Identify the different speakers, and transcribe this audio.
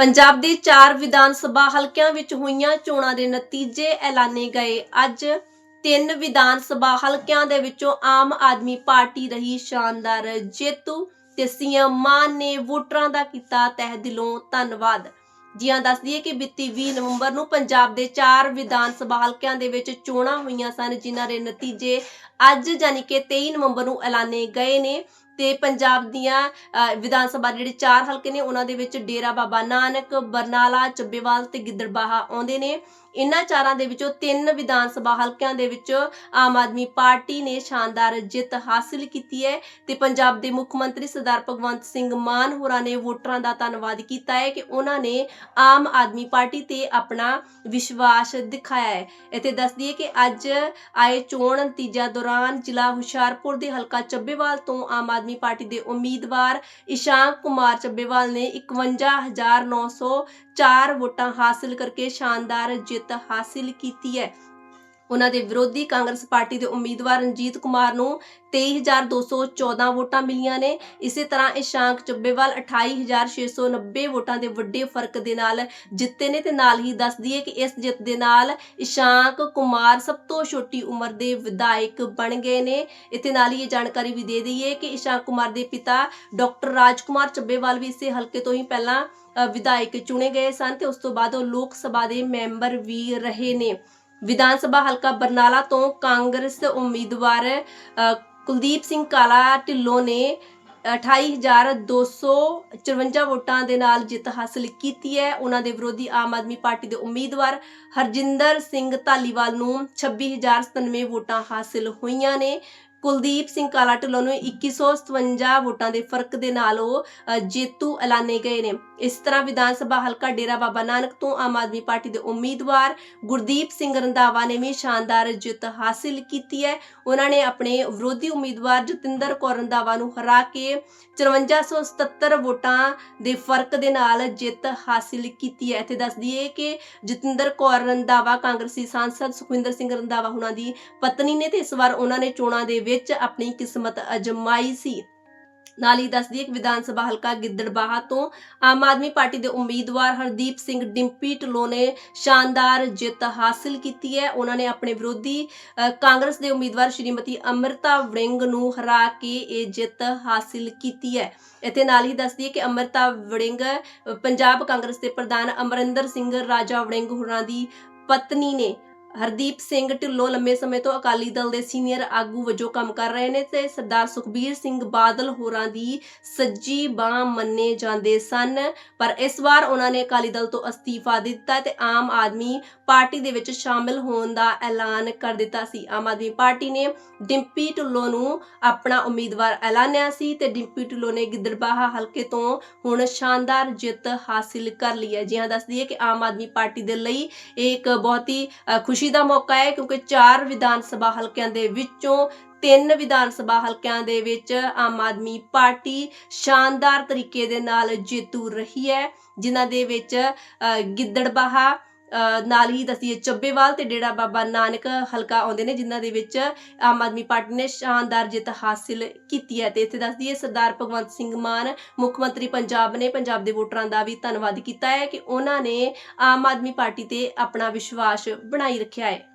Speaker 1: ਪੰਜਾਬ ਦੇ ਚਾਰ ਵਿਧਾਨ ਸਭਾ ਹਲਕਿਆਂ ਵਿੱਚ ਹੋਈਆਂ ਚੋਣਾਂ ਦੇ ਨਤੀਜੇ ਐਲਾਨੇ ਗਏ। ਅੱਜ ਤਿੰਨ ਵਿਧਾਨ ਸਭਾ ਹਲਕਿਆਂ ਦੇ ਵਿੱਚੋਂ ਆਮ ਆਦਮੀ ਪਾਰਟੀ ਰਹੀ ਸ਼ਾਨਦਾਰ ਜੇਤੂ ਤੇ ਸੀਐਮ ਮਾਨ ਨੇ ਵੋਟਰਾਂ ਦਾ ਕੀਤਾ ਤਹਿ ਦਿਲੋਂ ਧੰਨਵਾਦ। ਜੀਆਂ ਦੱਸ ਦਈਏ ਕਿ ਬੀਤੀ 20 ਨਵੰਬਰ ਨੂੰ ਪੰਜਾਬ ਦੇ ਚਾਰ ਵਿਧਾਨ ਸਭਾ ਹਲਕਿਆਂ ਦੇ ਵਿੱਚ ਚੋਣਾਂ ਹੋਈਆਂ ਸਨ, ਜਿਨ੍ਹਾਂ ਦੇ ਨਤੀਜੇ ਅੱਜ ਯਾਨੀ ਕਿ 23 ਨਵੰਬਰ ਨੂੰ ਐਲਾਨੇ ਗਏ ਨੇ। ਤੇ ਪੰਜਾਬ ਦੀਆਂ ਅ, ਵਿਧਾਨ ਸਭਾ ਦੇ ਜਿਹੜੇ ਚਾਰ ਹਲਕੇ ਨੇ ਉਹਨਾਂ ਦੇ ਵਿੱਚ ਡੇਰਾ ਬਾਬਾ ਨਾਨਕ ਬਰਨਾਲਾ ਚੱਬੇਵਾਲ ਤੇ ਗਿੱਦੜਬਾਹਾ ਆਉਂਦੇ ਨੇ। ਇਨ੍ਹਾਂ ਚਾਰਾਂ ਦੇ ਵਿੱਚੋਂ ਤਿੰਨ ਵਿਧਾਨ ਸਭਾ ਹਲਕਿਆਂ ਦੇ ਵਿੱਚ ਆਮ ਆਦਮੀ ਪਾਰਟੀ ਨੇ ਸ਼ਾਨਦਾਰ ਜਿੱਤ ਹਾਸਿਲ ਕੀਤੀ ਹੈ ਤੇ ਪੰਜਾਬ ਦੇ ਮੁੱਖ ਮੰਤਰੀ ਸਰਦਾਰ ਭਗਵੰਤ ਸਿੰਘ ਮਾਨ ਹੋਰਾਂ ਨੇ ਵੋਟਰਾਂ ਦਾ ਧੰਨਵਾਦ ਕੀਤਾ ਹੈ ਕਿ ਉਹਨਾਂ ਨੇ ਆਮ ਆਦਮੀ ਪਾਰਟੀ ਤੇ ਆਪਣਾ ਵਿਸ਼ਵਾਸ ਦਿਖਾਇਆ ਹੈ। ਇੱਥੇ ਦੱਸ ਦਈਏ ਕਿ ਅੱਜ ਆਏ ਚੋਣ ਨਤੀਜਾ ਦੌਰਾਨ ਜ਼ਿਲ੍ਹਾ ਹੁਸ਼ਿਆਰਪੁਰ ਦੇ ਹਲਕਾ ਚੱਬੇਵਾਲ ਤੋਂ ਆਮ ਆਦਮੀ ਪਾਰਟੀ ਦੇ ਉਮੀਦਵਾਰ ਇਸ਼ਾਂਕ ਕੁਮਾਰ ਚੱਬੇਵਾਲ ਨੇ 51904 ਵੋਟਾਂ ਹਾਸਲ ਕਰਕੇ ਸ਼ਾਨਦਾਰ ਜਿੱਤ ਹਾਸਿਲ ਕੀਤੀ ਹੈ। ਉਹਨਾਂ ਦੇ ਵਿਰੋਧੀ ਕਾਂਗਰਸ ਪਾਰਟੀ ਦੇ ਉਮੀਦਵਾਰ ਰਣਜੀਤ ਕੁਮਾਰ ਨੂੰ 23214 ਵੋਟਾਂ ਮਿਲੀਆਂ ਨੇ। ਇਸੇ ਤਰ੍ਹਾਂ ਇਸ਼ਾਂਕ ਚੱਬੇਵਾਲ 28690 ਵੋਟਾਂ ਦੇ ਵੱਡੇ ਫ਼ਰਕ ਦੇ ਨਾਲ ਜਿੱਤੇ ਨੇ ਤੇ ਨਾਲ ਹੀ ਦੱਸ ਦਈਏ ਕਿ ਇਸ ਜਿੱਤ ਦੇ ਨਾਲ ਇਸ਼ਾਂਕ ਕੁਮਾਰ ਸਭ ਤੋਂ ਛੋਟੀ ਉਮਰ ਦੇ ਵਿਧਾਇਕ ਬਣ ਗਏ ਨੇ। ਇੱਥੇ ਨਾਲ ਹੀ ਇਹ ਜਾਣਕਾਰੀ ਵੀ ਦੇ ਦਈਏ ਕਿ ਇਸ਼ਾਂਕ ਕੁਮਾਰ ਦੇ ਪਿਤਾ ਡਾਕਟਰ ਰਾਜਕੁਮਾਰ ਚੱਬੇਵਾਲ ਵੀ ਇਸੇ ਹਲਕੇ ਤੋਂ ਹੀ ਪਹਿਲਾਂ ਵਿਧਾਇਕ ਚੁਣੇ ਗਏ ਸਨ ਤੇ ਉਸ ਤੋਂ ਬਾਅਦ ਉਹ ਲੋਕ ਸਭਾ ਦੇ ਮੈਂਬਰ ਵੀ ਰਹੇ ਨੇ। ਵਿਧਾਨ ਸਭਾ ਹਲਕਾ ਬਰਨਾਲਾ ਤੋਂ ਕਾਂਗਰਸ ਉਮੀਦਵਾਰ ਕੁਲਦੀਪ ਸਿੰਘ ਕਾਲਾ ਢਿੱਲੋਂ ਨੇ 28254 ਵੋਟਾਂ ਦੇ ਨਾਲ ਜਿੱਤ ਹਾਸਲ ਕੀਤੀ ਹੈ। ਉਹਨਾਂ ਦੇ ਵਿਰੋਧੀ ਆਮ ਆਦਮੀ ਪਾਰਟੀ ਦੇ ਉਮੀਦਵਾਰ ਹਰਜਿੰਦਰ ਸਿੰਘ ਧਾਲੀਵਾਲ ਨੂੰ 26097 ਵੋਟਾਂ ਹਾਸਲ ਹੋਈਆਂ ਨੇ। ਕੁਲਦੀਪ ਸਿੰਘ ਕਾਲਾ ਢਿੱਲੋਂ ਨੂੰ 2157 ਵੋਟਾਂ ਦੇ ਫ਼ਰਕ ਦੇ ਨਾਲ ਉਹ ਜੇਤੂ ਐਲਾਨੇ ਗਏ ਨੇ। ਇਸ ਤਰ੍ਹਾਂ ਵਿਧਾਨ ਸਭਾ ਹਲਕਾ ਡੇਰਾ ਬਾਬਾ ਨਾਨਕ ਤੋਂ ਆਮ ਆਦਮੀ ਪਾਰਟੀ ਦੇ ਉਮੀਦਵਾਰ ਗੁਰਦੀਪ ਸਿੰਘ ਰੰਧਾਵਾ ਨੇ ਵੀ ਸ਼ਾਨਦਾਰ ਜਿੱਤ ਹਾਸਿਲ ਕੀਤੀ ਹੈ। ਉਹਨਾਂ ਨੇ ਆਪਣੇ ਵਿਰੋਧੀ ਉਮੀਦਵਾਰ ਜਤਿੰਦਰ ਕੌਰ ਰੰਧਾਵਾ ਨੂੰ ਹਰਾ ਕੇ 5477 ਵੋਟਾਂ ਦੇ ਫ਼ਰਕ ਦੇ ਨਾਲ ਜਿੱਤ ਹਾਸਿਲ ਕੀਤੀ ਹੈ। ਇੱਥੇ ਦੱਸ ਦਈਏ ਕਿ ਜਤਿੰਦਰ ਕੌਰ ਰੰਧਾਵਾ ਕਾਂਗਰਸੀ ਸਾਂਸਦ ਸੁਖਵਿੰਦਰ ਸਿੰਘ ਰੰਧਾਵਾ ਉਹਨਾਂ ਦੀ ਪਤਨੀ ਨੇ ਤੇ ਇਸ ਵਾਰ ਉਹਨਾਂ ਨੇ ਚੋਣਾਂ ਦੇ ਵਿੱਚ ਆਪਣੀ ਕਿਸਮਤ ਅਜਮਾਈ ਸੀ। ਨਾਲ ਹੀ ਦੱਸ ਦਈਏ ਵਿਧਾਨ ਸਭਾ ਹਲਕਾ ਗਿੱਦੜਬਾਹਾ ਤੋਂ ਆਮ ਆਦਮੀ ਪਾਰਟੀ ਦੇ ਉਮੀਦਵਾਰ ਹਰਦੀਪ ਸਿੰਘ ਡਿੰਪੀ ਢਿੱਲੋਂ ਨੇ ਸ਼ਾਨਦਾਰ ਜਿੱਤ ਹਾਸਿਲ ਕੀਤੀ ਹੈ। ਉਹਨਾਂ ਨੇ ਆਪਣੇ ਵਿਰੋਧੀ ਕਾਂਗਰਸ ਦੇ ਉਮੀਦਵਾਰ ਸ਼੍ਰੀਮਤੀ ਅਮਰਤਾ ਵੜਿੰਗ ਨੂੰ ਹਰਾ ਕੇ ਇਹ ਜਿੱਤ ਹਾਸਿਲ ਕੀਤੀ ਹੈ। ਇੱਥੇ ਨਾਲ ਹੀ ਦੱਸਦੀ ਹੈ ਕਿ ਅਮਰਤਾ ਵੜਿੰਗ ਪੰਜਾਬ ਕਾਂਗਰਸ ਦੇ ਪ੍ਰਧਾਨ ਅਮਰਿੰਦਰ ਸਿੰਘ ਰਾਜਾ ਵੜਿੰਗ ਹੋਰਾਂ ਦੀ ਪਤਨੀ ਨੇ ਹਰਦੀਪ ਸਿੰਘ ਢਿੱਲੋਂ ਲੰਮੇ ਸਮੇਂ ਤੋਂ ਅਕਾਲੀ ਦਲ ਦੇ ਸੀਨੀਅਰ ਆਗੂ ਵਜੋਂ ਕੰਮ ਕਰ ਰਹੇ ਨੇ ਤੇ ਸਰਦਾਰ ਸੁਖਬੀਰ ਸਿੰਘ ਬਾਦਲ ਹੋਰਾਂ ਦੀ ਸੱਜੀ ਬਾਹ ਮੰਨੇ ਜਾਂਦੇ ਸਨ। ਪਰ ਇਸ ਵਾਰ ਉਹਨਾਂ ਨੇ ਅਕਾਲੀ ਦਲ ਤੋਂ ਅਸਤੀਫਾ ਦਿੱਤਾ ਤੇ ਆਮ ਆਦਮੀ ਪਾਰਟੀ ਦੇ ਵਿੱਚ ਸ਼ਾਮਿਲ ਹੋਣ ਦਾ ਐਲਾਨ ਕਰ ਦਿੱਤਾ ਸੀ। ਆਮ ਆਦਮੀ ਪਾਰਟੀ ਨੇ ਡਿੰਪੀ ਢਿੱਲੋਂ ਨੂੰ ਆਪਣਾ ਉਮੀਦਵਾਰ ਐਲਾਨਿਆ ਸੀ ਤੇ ਡਿੰਪੀ ਢਿੱਲੋਂ ਨੇ ਗਿੱਦੜਬਾਹਾ ਹਲਕੇ ਤੋਂ ਹੁਣ ਸ਼ਾਨਦਾਰ ਜਿੱਤ ਹਾਸਿਲ ਕਰ ਲਈ ਹੈ। ਜੀ ਹਾਂ ਦੱਸ ਦਈਏ ਕਿ ਆਮ ਆਦਮੀ ਪਾਰਟੀ ਦੇ ਲਈ ਇਹ ਇੱਕ ਬਹੁਤ ਹੀ ਖੁਸ਼ ਖੁਸ਼ੀ ਦਾ ਮੌਕਾ ਹੈ ਕਿਉਂਕਿ ਚਾਰ ਵਿਧਾਨ ਸਭਾ ਹਲਕਿਆਂ ਦੇ ਵਿੱਚੋਂ ਤਿੰਨ ਵਿਧਾਨ ਸਭਾ ਹਲਕਿਆਂ ਦੇ ਵਿੱਚ ਆਮ ਆਦਮੀ ਪਾਰਟੀ ਸ਼ਾਨਦਾਰ ਤਰੀਕੇ ਦੇ ਨਾਲ ਜੇਤੂ ਰਹੀ ਹੈ ਜਿਨ੍ਹਾਂ ਦੇ ਵਿੱਚ ਅ, ਗਿੱਦੜਬਾਹਾ ਨਾਲ ਹੀ ਦਸੀਏ ਚੱਬੇਵਾਲ ਤੇ ਡੇਰਾ ਬਾਬਾ ਨਾਨਕ ਹਲਕਾ ਆਉਂਦੇ ਨੇ, ਜਿਨ੍ਹਾਂ ਦੇ ਵਿੱਚ ਆਮ ਆਦਮੀ ਪਾਰਟੀ ਨੇ ਸ਼ਾਨਦਾਰ ਜਿੱਤ ਹਾਸਿਲ ਕੀਤੀ ਹੈ। ਤੇ ਇੱਥੇ ਦੱਸ ਦਈਏ ਸਰਦਾਰ ਭਗਵੰਤ ਸਿੰਘ ਮਾਨ ਮੁੱਖ ਮੰਤਰੀ ਪੰਜਾਬ ਨੇ ਪੰਜਾਬ ਦੇ ਵੋਟਰਾਂ ਦਾ ਵੀ ਧੰਨਵਾਦ ਕੀਤਾ ਹੈ ਕਿ ਉਹਨਾਂ ਨੇ ਆਮ ਆਦਮੀ ਪਾਰਟੀ ਤੇ ਆਪਣਾ ਵਿਸ਼ਵਾਸ ਬਣਾਈ ਰੱਖਿਆ ਹੈ।